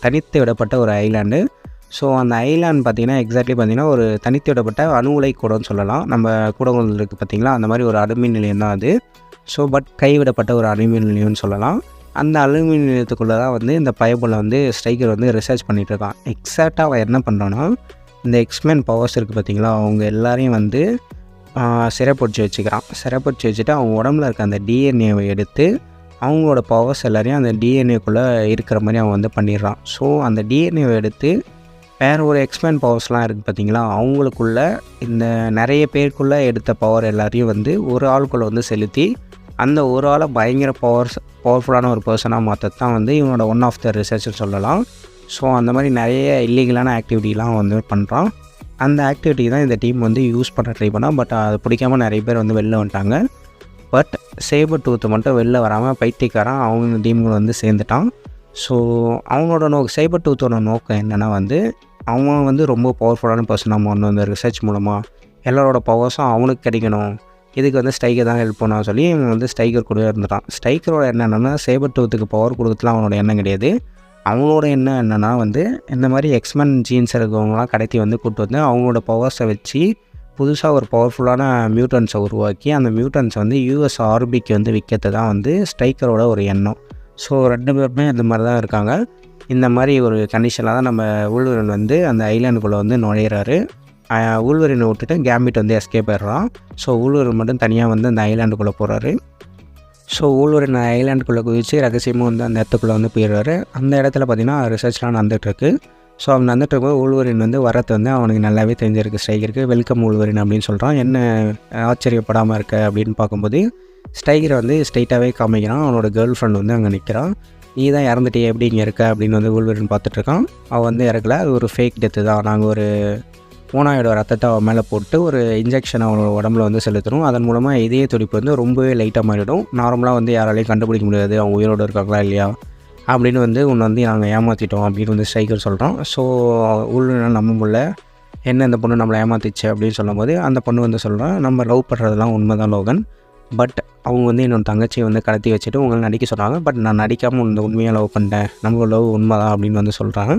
தனித்து விடப்பட்ட ஒரு ஐலாண்டு ஸோ அந்த ஐலாண்ட் பார்த்திங்கன்னா எக்ஸாக்ட்லி பார்த்திங்கன்னா ஒரு தனித்திடப்பட்ட அணு உலை கூடன்னு சொல்லலாம். நம்ம கூடங்கள் இருக்குது பார்த்திங்களா? அந்த மாதிரி ஒரு அலுமின் நிலையம் தான் அது. ஸோ பட் கைவிடப்பட்ட ஒரு அலுமின் நிலையம்னு சொல்லலாம். அந்த அலுமின் நிலையத்துக்குள்ளே தான் வந்து இந்த பயபுல வந்து ஸ்ட்ரைக்கர் வந்து ரிசர்ச் பண்ணிகிட்டு இருக்கான். எக்ஸாக்டாக அவன் என்ன பண்ணுறான்னா இந்த எக்ஸ்மேன் பவர்ஸ் இருக்குது பார்த்திங்களா? அவங்க எல்லாரையும் வந்து சிறைப்பிடிச்சி வச்சுக்கிறான். சிறைப்பிடிச்சி வச்சுட்டு அவங்க உடம்புல இருக்க அந்த டிஎன்ஏவை எடுத்து அவங்களோட பவர்ஸ் எல்லாரையும் அந்த டிஎன்ஏக்குள்ளே இருக்கிற மாதிரி அவன் வந்து பண்ணிடுறான். ஸோ அந்த டிஎன்ஏவை எடுத்து வேறு ஒரு எக்ஸ்பேண்ட் பவர்ஸ்லாம் இருக்குது பார்த்தீங்களா அவங்களுக்குள்ள இந்த நிறைய பேருக்குள்ளே எடுத்த பவர் எல்லாத்தையும் வந்து ஒரு ஆளுக்குள்ளே வந்து செலுத்தி அந்த ஒரு ஆளை பயங்கர பவர்ஸ் பவர்ஃபுல்லான ஒரு பர்சனாக மாற்றது தான் வந்து இவனோட ஒன் ஆஃப் த ரிசர்ச்னு சொல்லலாம். ஸோ அந்த மாதிரி நிறைய இல்லீகலான ஆக்டிவிட்டிலாம் வந்து பண்ணுறான் அந்த ஆக்டிவிட்டி தான் இந்த டீம் வந்து யூஸ் பண்ண ட்ரை பண்ணால் பட் அது பிடிக்காம நிறைய பேர் வந்து வெளில வந்துட்டாங்க. பட் சேபர் டூத்து மட்டும் வெளில வராமல் பைத்தியக்காரன் அவங்க டீமுக்கு வந்து சேர்ந்துட்டான். ஸோ அவங்களோட நோக்கு சைபர் டூத்தோட நோக்கம் என்னென்னா வந்து அவன் வந்து ரொம்ப பவர்ஃபுல்லான பர்சன் நம்ம ஒன்று ரிசர்ச் மூலமாக எல்லாரோட பவர்ஸும் அவனுக்கு கிடைக்கணும். இதுக்கு வந்து ஸ்டைக்கர் தான் ஹெல்ப் பண்ணா சொல்லி இவன் வந்து ஸ்ட்ரைக்கர் கூட இருந்துட்டான். ஸ்ட்ரைக்கரோட என்னென்னா சைபர் டூத்துக்கு பவர் கொடுக்கறதுலாம் அவனோட எண்ணம் கிடையாது. அவங்களோட எண்ணம் என்னென்னா வந்து இந்த மாதிரி எக்ஸ்மன் ஜீன்ஸ் இருக்கிறவங்களாம் கடத்தி வந்து கூப்பிட்டு வந்து அவங்களோட பவர்ஸை வச்சு புதுசாக ஒரு பவர்ஃபுல்லான மியூட்டன்ஸை உருவாக்கி அந்த மியூட்டன்ஸை வந்து யூஎஸ் ஆர்பிக்கு வந்து விற்கிறது தான் வந்து ஸ்ட்ரைக்கரோட ஒரு எண்ணம். ஸோ ரெண்டு பேருமே இந்த மாதிரி தான் இருக்காங்க. இந்த மாதிரி ஒரு கண்டிஷனில் தான் நம்ம ஊழ்வரன் வந்து அந்த ஐலாண்டுக்குள்ளே வந்து நுழையிறாரு. ஊழ்வரினை விட்டுட்டு கேம்பிட் வந்து எஸ்கேப் ஆயிடுறான். ஸோ ஊழ்வரன் மட்டும் தனியாக வந்து அந்த ஐலாண்டுக்குள்ளே போகிறாரு ஸோ ஊழ்வரின் ஐலாண்டுக்குள்ளே குதித்து ரகசியமாக வந்து அந்த இடத்துக்குள்ளே வந்து போயிடுறாரு. அந்த இடத்துல பார்த்திங்கன்னா ரிசர்ச்லாம் நடந்துகிட்ருக்கு ஸோ அவன் நடந்துட்டு இருக்கும்போது ஊழ்வரின் வந்து வரத்து வந்து அவனுக்கு நல்லாவே தெரிஞ்சிருக்கு ஸ்ட்ரைக்கருக்கு வெல்கம் ஊழ்வரின் அப்படின்னு சொல்கிறான் என்ன ஆச்சரியப்படாமல் இருக்க அப்படின்னு பார்க்கும்போது ஸ்ட்ரைக்கரை வந்து ஸ்ட்ரைட்டாகவே காமிக்கிறான். அவனோட கேர்ள் ஃப்ரெண்ட் வந்து அங்கே நிற்கிறான் நீ தான் இறந்துட்டே எப்படி இங்கே இருக்க? அப்படின்னு வந்து ஊழ்வரின் பார்த்துட்ருக்கான். அவன் வந்து இறக்கல. அது ஒரு ஃபேக் டெத்து தான். நாங்கள் ஒரு ஓனாயோட ரத்தத்தை அவன் மேலே போட்டு ஒரு இன்ஜெக்ஷன் அவனோட உடம்புல வந்து செலுத்தணும். அதன் மூலமாக இதய துடிப்பு வந்து ரொம்பவே லைட்டாக மாறிடும் நார்மலாக வந்து யாராலையும் கண்டுபிடிக்க முடியாது. அவங்க உயிரோடு இருக்காங்களா இல்லையா? அப்படின்னு வந்து உன்னை வந்து நாங்கள் ஏமாற்றிட்டோம் அப்படின்னு வந்து ஸ்ட்ரைக்கர் சொல்கிறோம் ஸோ உள்ள நம்ப முடியல. என்ன இந்த பொண்ணு நம்மளை ஏமாத்திச்சு? அப்படின்னு சொல்லும்போது அந்த பொண்ணு வந்து சொல்கிறான் நம்ம லவ் பண்ணுறதுலாம் உண்மை தான் லோகன். பட் அவங்க வந்து என்னோட தங்கச்சியை வந்து கடத்தி வச்சுட்டு உங்களை நடிக்க சொன்னாங்க பட் நான் நடிக்காமல் இந்த உண்மையாக லவ் பண்ணிட்டேன். நம்மளோட லவ் உண்மை தான் அப்படின்னு வந்து சொல்கிறாங்க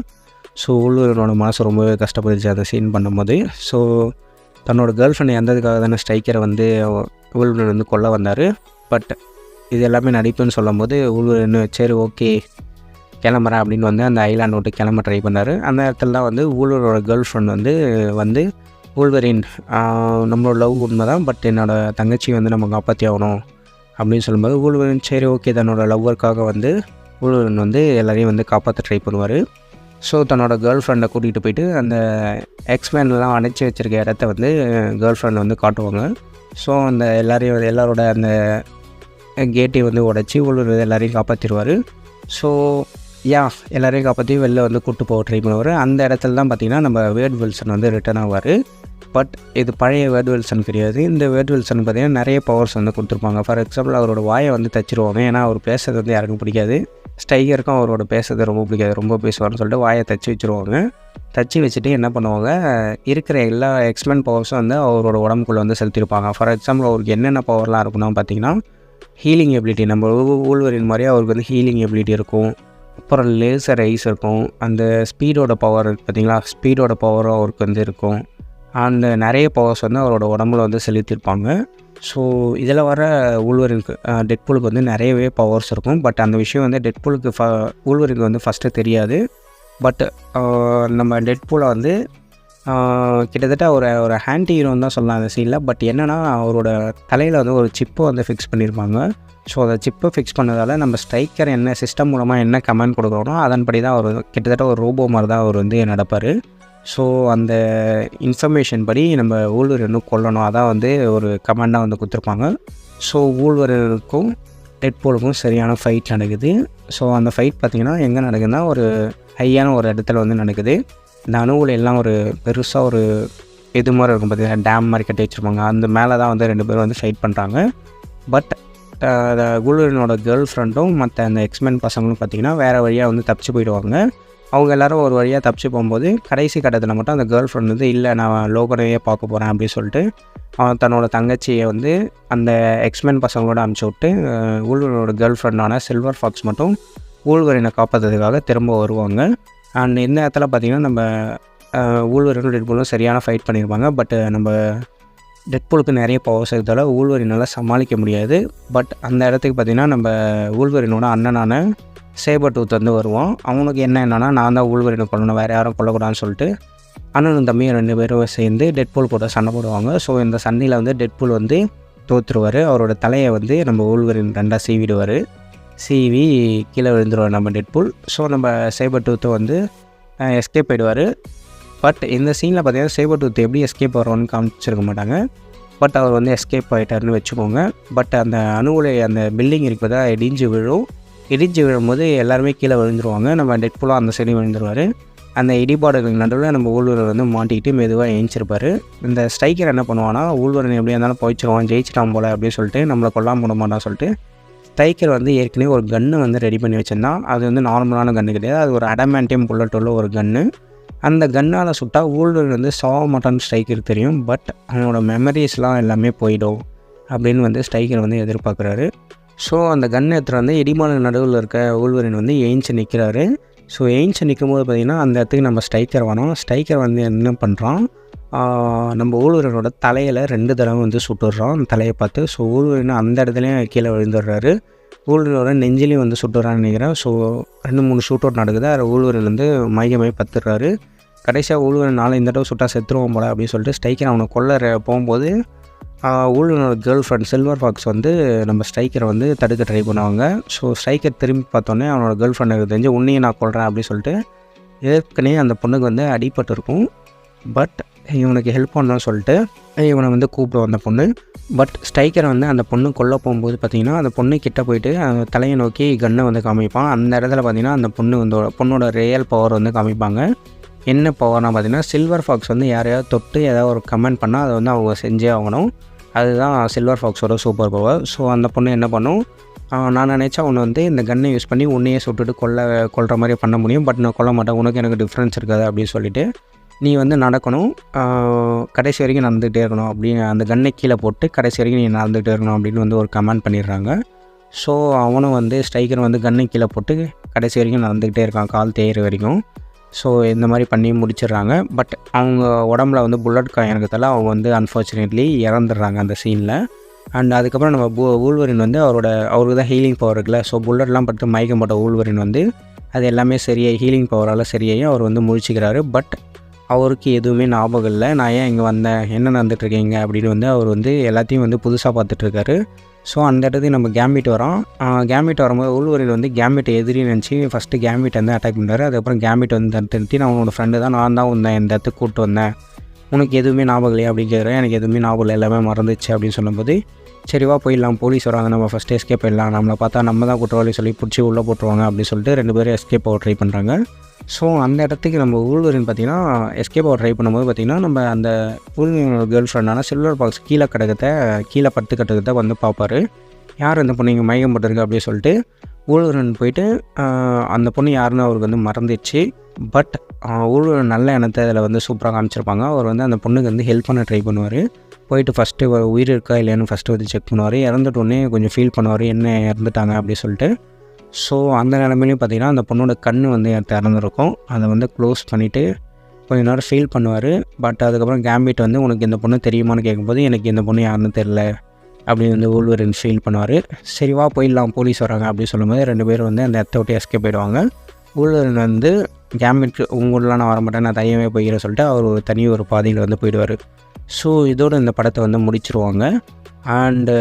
ஸோ உள்ளூரோட மனசு ரொம்பவே கஷ்டப்பட்டுச்சு அந்த சீன் பண்ணும்போது. ஸோ தன்னோட கேர்ள் ஃப்ரெண்ட் எந்ததுக்காக தானே ஸ்ட்ரைக்கரை வந்து உள்வூர் வந்து கொல்ல வந்தார். பட் இது எல்லாமே நடிப்புன்னு சொல்லும்போது உள்வூர் என்ன சரி ஓகே கிளம்புறேன் அப்படின்னு வந்து அந்த ஐலாண்ட் விட்டு கிளம்ப ட்ரை பண்ணார். அந்த இடத்துல தான் வந்து ஊழலோட கேர்ள் ஃப்ரெண்ட் வந்து வந்து ஊழ்வரின் நம்மளோட லவ் உண்மை தான் பட் என்னோடய தங்கச்சி வந்து நம்ம காப்பாற்றி ஆகணும் அப்படின்னு சொல்லும்போது ஊழ்வரின் சரி ஓகே தன்னோட லவ்வருக்காக வந்து ஊழ்வரன் வந்து எல்லாரையும் வந்து காப்பாற்ற ட்ரை பண்ணுவார். ஸோ தன்னோட கேர்ள் ஃப்ரெண்டை கூட்டிகிட்டு போயிட்டு அந்த எக்ஸ்மேன்லாம் அணைச்சி வச்சுருக்க இடத்த வந்து கேர்ள் ஃப்ரெண்டை வந்து காட்டுவாங்க. ஸோ அந்த எல்லாரையும் எல்லாரோட அந்த கேட்டை வந்து உடச்சி உள்ளூர் எல்லாரையும் காப்பாற்றிடுவார் ஸோ யா எல்லாரையும் காப்பாற்றி வெளில வந்து கூட்டு போக ட்ரை பண்ணுவார். அந்த இடத்துல தான் பார்த்திங்கன்னா நம்ம வேர்ட் வில்சன் வந்து ரிட்டர்ன் ஆவார். பட் இது பழைய வேர்டுவெல்சன் கிடையாது. இந்த வேர்டுவெல்சன் பார்த்தீங்கன்னா பார்த்திங்கன்னா நிறைய பவர்ஸ் வந்து கொடுத்துருப்பாங்க. ஃபார் எக்ஸாம்பிள் அவரோட வாயை வந்து தச்சிருவாங்க. ஏன்னா அவர் பேசுறது வந்து யாருக்கும் பிடிக்காது. ஸ்டைகருக்கும் அவரோட பேசுறது ரொம்ப பிடிக்காது. ரொம்ப பேசுவார்னு சொல்லிட்டு வாயை தச்சு வச்சுருவாங்க. தச்சு வச்சுட்டு என்ன பண்ணுவாங்க? இருக்கிற எல்லா எக்ஸ்மெண்ட் பவர்ஸும் வந்து அவரோட உடம்புக்குள்ளே வந்து செலுத்தியிருப்பாங்க. ஃபார் எக்ஸாம்பிள் அவருக்கு என்னென்ன பவர்லாம் இருக்குன்னா பார்த்தீங்கன்னா ஹீலிங் எபிலிட்டி நம்ம ஊழ்வரின் மாதிரி அவருக்கு வந்து ஹீலிங் எபிலிட்டி இருக்கும். அப்புறம் லேசர் ஐஸ் இருக்கும். அந்த ஸ்பீடோட பவர் பார்த்தீங்களா? ஸ்பீடோட பவரும் அவருக்கு வந்து இருக்கும். அந்த நிறைய பவர்ஸ் வந்து அவரோட உடம்புல வந்து செலுத்தியிருப்பாங்க. ஸோ இதில் வர ஊழ்வருக்கு டெட்பூலுக்கு வந்து நிறையவே பவர்ஸ் இருக்கும். பட் அந்த விஷயம் வந்து டெட்பூலுக்கு ஃப ஊழ்வருக்கு வந்து ஃபஸ்ட்டு தெரியாது. பட் நம்ம டெட்பூலை வந்து கிட்டத்தட்ட ஒரு ஒரு ஹேண்டி ஹீரோன்னு தான் சொல்லலாம் அந்த சீனில் பட் என்னென்னா அவரோட தலையில் வந்து ஒரு சிப்பை வந்து ஃபிக்ஸ் பண்ணியிருப்பாங்க. ஸோ அந்த சிப்பை ஃபிக்ஸ் பண்ணதால் நம்ம ஸ்ட்ரைக்கர் என்ன சிஸ்டம் மூலமாக என்ன கமெண்ட் கொடுக்குறோனோ அதன்படி தான் அவர் கிட்டத்தட்ட ஒரு ரோபோ மாதிரி தான் அவர் வந்து நடப்பார். ஸோ அந்த இன்ஃபர்மேஷன் படி நம்ம ஊழ்வரனும் கொல்லணும். அதான் வந்து ஒரு கமாண்டாக வந்து கொடுத்துருப்பாங்க. ஸோ ஊழ்வரனுக்கும் டெட்போலுக்கும் சரியான ஃபைட் நடக்குது. ஸோ அந்த ஃபைட் பார்த்திங்கன்னா எங்கே நடக்குதுன்னா ஒரு ஹையான ஒரு இடத்துல வந்து நடக்குது. இந்த அணுவில் எல்லாம் ஒரு பெருசாக ஒரு இது மாதிரி இருக்கும் பார்த்தீங்கன்னா டேம் மாதிரி கட்டி வச்சுருப்பாங்க. அந்த மேலே தான் வந்து ரெண்டு பேரும் வந்து ஃபைட் பண்ணுறாங்க பட் குளுரனோட கேர்ள் ஃப்ரெண்டும் மற்ற அந்த எக்ஸ்மென் பசங்களும் பார்த்திங்கன்னா வேறு வழியாக வந்து தப்பிச்சு போயிடுவாங்க. அவங்க எல்லாரும் ஒரு வழியாக தப்பிச்சு போகும்போது கடைசி கட்டத்தில் மட்டும் அந்த கேர்ள் ஃப்ரெண்ட் வந்து இல்லை நான் லோகனையே பார்க்க போகிறேன் அப்படின்னு சொல்லிட்டு அவன் தன்னோட தங்கச்சியை வந்து அந்த எக்ஸ்மென் பசங்களோட அனுப்பிச்சி விட்டு ஊழ்வரோட கேர்ள் ஃப்ரெண்டான சில்வர் ஃபாக்ஸ் மட்டும் ஊழ்வரினை காப்பாற்றுறதுக்காக திரும்ப வருவாங்க. அண்ட் இந்த இடத்துல பார்த்திங்கன்னா நம்ம ஊழ்வரனும் டெட்பூலும் சரியான ஃபைட் பண்ணியிருப்பாங்க பட் நம்ம டெட்பூலுக்கு நிறைய பவர்ஸ் இருக்கிறதால ஊழ்வரினால் சமாளிக்க முடியாது. பட் அந்த இடத்துக்கு பார்த்திங்கன்னா நம்ம ஊழ்வரினோட அண்ணனான சேபர் டூத் வந்து வருவோம். அவனுக்கு என்ன என்னன்னா நான் தான் ஊழ்வரினை கொள்ளணும் வேறு யாரும் கொள்ளக்கூடாதுன்னு சொல்லிட்டு அண்ணனும் தம்பியும் ரெண்டு பேரும் சேர்ந்து டெட்பூல் கூட சண்டை போடுவாங்க. ஸோ இந்த சண்டையில் வந்து டெட்பூல் வந்து தோற்றுருவார் அவரோட தலையை வந்து நம்ம ஊழ்வரின் ரெண்டாக சீவிடுவார். சீவி கீழே விழுந்துருவார் நம்ம டெட்பூல் ஸோ நம்ம சேபர் டூத்தை வந்து எஸ்கேப் ஆகிடுவார் பட் இந்த சீனில் பார்த்தீங்கன்னா சேபர் டூத் எப்படி எஸ்கேப் ஆகிறோன்னு காமிச்சிருக்க மாட்டாங்க. பட் அவர் வந்து எஸ்கேப் ஆகிட்டாருன்னு வச்சுக்கோங்க. பட் அந்த அணுவுலை அந்த பில்டிங் இருக்கிறதா இடிஞ்சு விழும். இடிஞ்சு விழும்போது எல்லாருமே கீழே விழுந்துருவாங்க. நம்ம டெட்பூலும் அந்த சைடு விழுந்துருவார். அந்த இடிபாடுகளுக்கு நடுவில் நம்ம ஊழ்வரை வந்து மாட்டிக்கிட்டு மெதுவாக ஏஞ்சிருப்பார். இந்த ஸ்ட்ரைக்கர் என்ன பண்ணுவான்னா ஊழ்வரன் எப்படியா இருந்தாலும் போயிச்சிருவான் ஜெயிச்சிட்டான் போல அப்படின்னு சொல்லிட்டு நம்மளை கொல்லாம போட மாட்டான்னு சொல்லிட்டு ஸ்ட்ரைக்கர் வந்து ஏற்கனவே ஒரு கன்று வந்து ரெடி பண்ணி வச்சுருந்தான். அது வந்து நார்மலான கன்று கிடையாது. அது ஒரு அடமேண்டியம் புல்லட் உள்ள ஒரு கன்று அந்த கன்னால் சுட்டால் ஊழல் வந்து சாவ மாட்டான்னு ஸ்ட்ரைக்கர் தெரியும். பட் அவனோட மெமரிஸ்லாம் எல்லாமே போயிடும் அப்படின்னு வந்து ஸ்ட்ரைக்கர் வந்து எதிர்பார்க்குறாரு. ஸோ அந்த கன் எடுத்துகிட்டு வந்து இடிமான நடுவில் இருக்க ஊழ்வரின் வந்து எய்ஞ்சு நிற்கிறாரு ஸோ எயின்ஸில் நிற்கும் போது பார்த்திங்கன்னா அந்த இடத்துக்கு நம்ம ஸ்ட்ரைக்கர் வரோம் ஸ்ட்ரைக்கர் வந்து என்ன பண்ணுறான் நம்ம ஊழ்வரனோட தலையில் ரெண்டு தடவை வந்து சுட்டுடுறோம் அந்த தலையை பார்த்து ஸோ ஊழ்வரன் அந்த இடத்துலையும் கீழே விழுந்துடுறாரு. ஊழலோட நெஞ்சிலையும் வந்து சுட்டுறான்னு நினைக்கிறேன். ஸோ ரெண்டு மூணு ஷூட் அவுட் நடக்குது. அதில் ஊழ்வரில் வந்து மையமாய் பத்துடுறாரு கடைசியாக ஊழ்வரன் நாலு இந்த தடவை சுட்டா செத்துருவோம் போல அப்படின்னு சொல்லிட்டு ஸ்ட்ரைக்கர் அவனை கொல்ல போகும்போது ஊழ்வனோட கேர்ள் ஃப்ரெண்ட் சில்வர் ஃபாக்ஸ் வந்து நம்ம ஸ்ட்ரைக்கரை வந்து தடுக்க ட்ரை பண்ணுவாங்க. ஸோ ஸ்ட்ரைக்கர் திரும்பி பார்த்தோன்னே அவனோட கேர்ள் ஃப்ரெண்டுக்கு தெரிஞ்சு உன்னையும் நான் கொள்கிறேன் அப்படின்னு சொல்லிட்டு ஏற்கனவே அந்த பொண்ணுக்கு வந்து அடிபட்டிருக்கும் பட் இவனுக்கு ஹெல்ப் பண்ணணும்னு சொல்லிட்டு இவனை வந்து கூப்பிடுவோம் அந்த பொண்ணு. பட் ஸ்ட்ரைக்கரை வந்து அந்த பொண்ணு கொல்ல போகும்போது பார்த்திங்கன்னா அந்த பொண்ணு கிட்ட போயிட்டு அந்த தலையை நோக்கி கன்னை வந்து காமிப்பான். அந்த இடத்துல பார்த்திங்கன்னா அந்த பொண்ணு வந்து பொண்ணோட ரியல் பவர் வந்து காமிப்பாங்க. என்ன பவர்னால் பார்த்தீங்கன்னா சில்வர் ஃபாக்ஸ் வந்து யாரையாவது தொட்டு ஏதாவது ஒரு கமெண்ட் பண்ணால் அதை வந்து அவங்க செஞ்சே ஆகணும். அதுதான் சில்வர் ஃபாக்ஸோட சூப்பர் பவர் ஸோ அந்த பொண்ணு என்ன பண்ணும்? நான் நினச்சா உன்னை வந்து இந்த கன்னை யூஸ் பண்ணி உன்னையே சுட்டுட்டு கொல்ல கொல்கிற மாதிரி பண்ண முடியும். பட் நான் கொல்ல மாட்டேன். உனக்கு எனக்கு டிஃப்ரென்ஸ் இருக்காது அப்படின்னு சொல்லிட்டு நீ வந்து நடக்கணும். கடைசி வரைக்கும் நடந்துகிட்டே இருக்கணும். அப்படின்னு அந்த கன்னை கீழே போட்டு கடைசி வரைக்கும் நீ நடந்துகிட்டே இருக்கணும் அப்படின்னு வந்து ஒரு கமெண்ட் பண்ணிடுறாங்க. ஸோ அவனும் வந்து ஸ்ட்ரைக்கர் வந்து கன்னை கீழே போட்டு கடைசி வரைக்கும் நடந்துக்கிட்டே இருக்கான். கால் தேயிற வரைக்கும். ஸோ இந்த மாதிரி பண்ணி முடிச்சிடுறாங்க. பட் அவங்க உடம்புல வந்து புல்லட் காயறதுல அவங்க வந்து அன்ஃபார்ச்சுனேட்லி இறந்துடுறாங்க அந்த சீனில் அண்ட் அதுக்கப்புறம் நம்ம பூ ஊழ்வரின் வந்து அவரோட அவருக்கு தான் ஹீலிங் பவர் இருக்குல்ல. ஸோ புல்லட்லாம் பட்டு மயக்கம் போட்ட ஊழ்வரின் வந்து அது எல்லாமே சரியாகி ஹீலிங் பவரால் சரியாகி அவர் வந்து முழிச்சிக்கிறாரு. பட் அவருக்கு எதுவுமே ஞாபகம் இல்லை. நான் ஏன் இங்கே வந்தேன்? என்ன நடந்துட்டுருக்கீங்க அப்படின்னு வந்து அவர் வந்து எல்லாத்தையும் வந்து புதுசாக பார்த்துட்ருக்காரு ஸோ அந்த இடத்துக்கு நம்ம கேம்பிட் வரோம். கேம்பிட் வரும்போது உள்வரில் வந்து கேம்பிட் எதிரி நினச்சி ஃபஸ்ட்டு கேம்பிட் வந்து அட்டாக் பண்ணுறாரு அதுக்கப்புறம் கேம்பிட் வந்து தடுத்து நிறுத்தி நான் உன்னோட ஃப்ரெண்டு தான். நான் தான் வந்தேன் இந்த இடத்துக்கு கூப்பிட்டு வந்தேன். உனக்கு எதுவுமே ஞாபகம் இல்லையா அப்படின்னு கேட்குறேன் எனக்கு எதுவுமே ஞாபகம் இல்லை. எல்லாமே மறந்துச்சு அப்படின்னு சொல்லும்போது சரிவா போயிடலாம். போலீஸ் வராங்க. நம்ம ஃபஸ்ட்டு எஸ்கேப் போயிடலாம். நம்மளை பார்த்தா நம்ம தான் குற்றவாளி சொல்லி பிடிச்சி உள்ளே போட்டுருவாங்க அப்படின்னு சொல்லிட்டு ரெண்டு பேரும் எஸ்கேப் போக ட்ரை பண்ணுறாங்க ஸோ அந்த இடத்துக்கு நம்ம ஊழ்வரின் பார்த்திங்கன்னா எஸ்கேப் ஆக ட்ரை பண்ணும்போது பார்த்திங்கன்னா நம்ம அந்த ஊழ்வரின் கேர்ள் ஃப்ரெண்டான சில்வர் பாக்ஸ் கீழே கிடக்கத்த கீழே பத்து கட்டகத்தை வந்து பார்ப்பார். யார் அந்த பொண்ணு இங்கே மயக்கம் போட்டிருக்கு அப்படின்னு சொல்லிட்டு ஊழ்வரன் போயிட்டு அந்த பொண்ணு யாருன்னு அவருக்கு வந்து மறந்துடுச்சு. பட் ஊழ்வரன் நல்ல எண்ணத்தை அதில் வந்து சூப்பராக காமிச்சிருப்பாங்க. அவர் வந்து அந்த பொண்ணுக்கு வந்து ஹெல்ப் பண்ண ட்ரை பண்ணுவார். போயிட்டு ஃபஸ்ட்டு உயிர் இருக்கா இல்லையான்னு ஃபஸ்ட்டு வந்து செக் பண்ணுவார். இறந்துட்டோடனே கொஞ்சம் ஃபீல் பண்ணுவார். என்ன இறந்துட்டாங்க அப்படின்னு சொல்லிட்டு. ஸோ அந்த நிலமையிலையும் பார்த்தீங்கன்னா அந்த பொண்ணோட கண் வந்து திறந்துருக்கும். அதை வந்து க்ளோஸ் பண்ணிவிட்டு கொஞ்ச நேரம் ஃபீல் பண்ணுவார். பட் அதுக்கப்புறம் கேம்பிட் வந்து உனக்கு இந்த பொண்ணு தெரியுமான்னு கேட்கும்போது எனக்கு இந்த பொண்ணு யாருன்னு தெரில அப்படின்னு வந்து ஊழ்வரின் ஃபீல் பண்ணுவார். சரிவா போயிடலாம். போலீஸ் வராங்க. அப்படின்னு சொல்லும்போது ரெண்டு பேரும் வந்து அந்த இடத்த விட்டு போயிடுவாங்க. ஊழ்வரன் வந்து கேம்பிட் உங்களெலாம் நான் வர மாட்டேன் நான் தனியாகவே போய்க்கிறேன் சொல்லிட்டு அவர் ஒரு தனி ஒரு பாதையில் வந்து போயிடுவார். ஸோ இதோட இந்த படத்தை வந்து முடிச்சிருவாங்க. அண்டு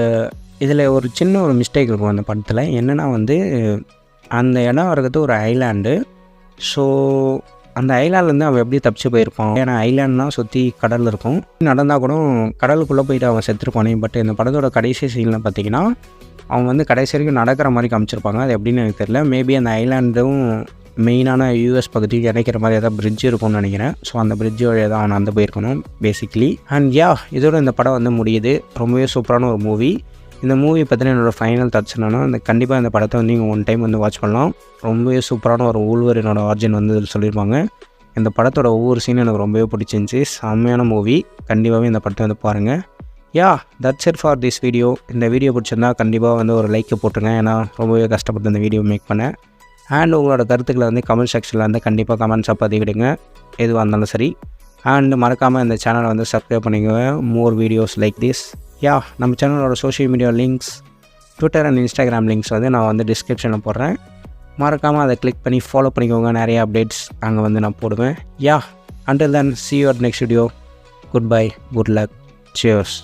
இதில் ஒரு சின்ன ஒரு மிஸ்டேக் இருக்கும் அந்த படத்தில். என்னென்னா வந்து அந்த இடம் இருக்கிறது ஒரு ஐலாண்டு ஸோ அந்த ஐலாண்ட்லேருந்து அவன் எப்படி தப்பிச்சு போயிருப்பான். ஏன்னா ஐலாண்ட்லாம் சுற்றி கடல் இருக்கும். நடந்தால் கூட கடலுக்குள்ளே போயிட்டு அவன் செத்துருப்பானே. பட் இந்த படத்தோட கடைசி சீனில் பார்த்தீங்கன்னா அவன் வந்து கடைசி வரைக்கும் நடக்கிற மாதிரி காமிச்சிருப்பாங்க. அது எப்படின்னு எனக்கு தெரியல. மேபி அந்த ஐலாண்டும் மெயினான யூஎஸ் பகுதிக்கு இணைக்கிற மாதிரி ஏதாவது பிரிட்ஜ் இருக்கும்னு நினைக்கிறேன். ஸோ அந்த பிரிட்ஜ் வழியாக தான் அவன் அந்த போயிருக்கணும் பேசிக்லி அண்ட் யா இதோட இந்த படம் வந்து முடியுது. ரொம்பவே சூப்பரான ஒரு மூவி இந்த மூவி பற்றின என்னோடய ஃபைனல் தட்ஸ் என்னென்னா இந்த கண்டிப்பாக இந்த படத்தை வந்து நீங்கள் ஒன் டைம் வந்து வாட்ச் பண்ணலாம். ரொம்பவே சூப்பரான ஒரு ஊழ்வர் என்னோடய ஆர்ஜின் வந்து இதில் சொல்லியிருப்பாங்க. இந்த படத்தோட ஒவ்வொரு சீனும் எனக்கு ரொம்பவே பிடிச்சிருந்துச்சி. செம்மையான மூவி கண்டிப்பாகவே இந்த படத்தை வந்து பாருங்கள் yeah that's it for this video இந்த வீடியோ பிடிச்சிருந்தா கண்டிப்பாக வந்து ஒரு லைக்கை போட்டுருங்க. ஏன்னா ரொம்பவே கஷ்டப்பட்டு இந்த வீடியோ மேக் பண்ணேன். அண்ட் உங்களோட கருத்துக்களை வந்து கமெண்ட் செக்ஷனில் வந்து கண்டிப்பாக கமெண்ட்ஸாக பதிவிடுங்க. எதுவாக இருந்தாலும் சரி. அண்ட் மறக்காமல் இந்த சேனலை வந்து சப்ஸ்கிரைப் பண்ணிக்கோங்க. More videos like this ya நம்ம சேனலோட social media links Twitter and Instagram links வந்து நான் வந்து டிஸ்கிரிப்ஷனில் போடுறேன். மறக்காமல் அதை கிளிக் பண்ணி ஃபாலோ பண்ணிக்கோங்க. நிறைய அப்டேட்ஸ் அங்கே வந்து நான் போடுவேன். Ya until then see your next video good bye good luck cheers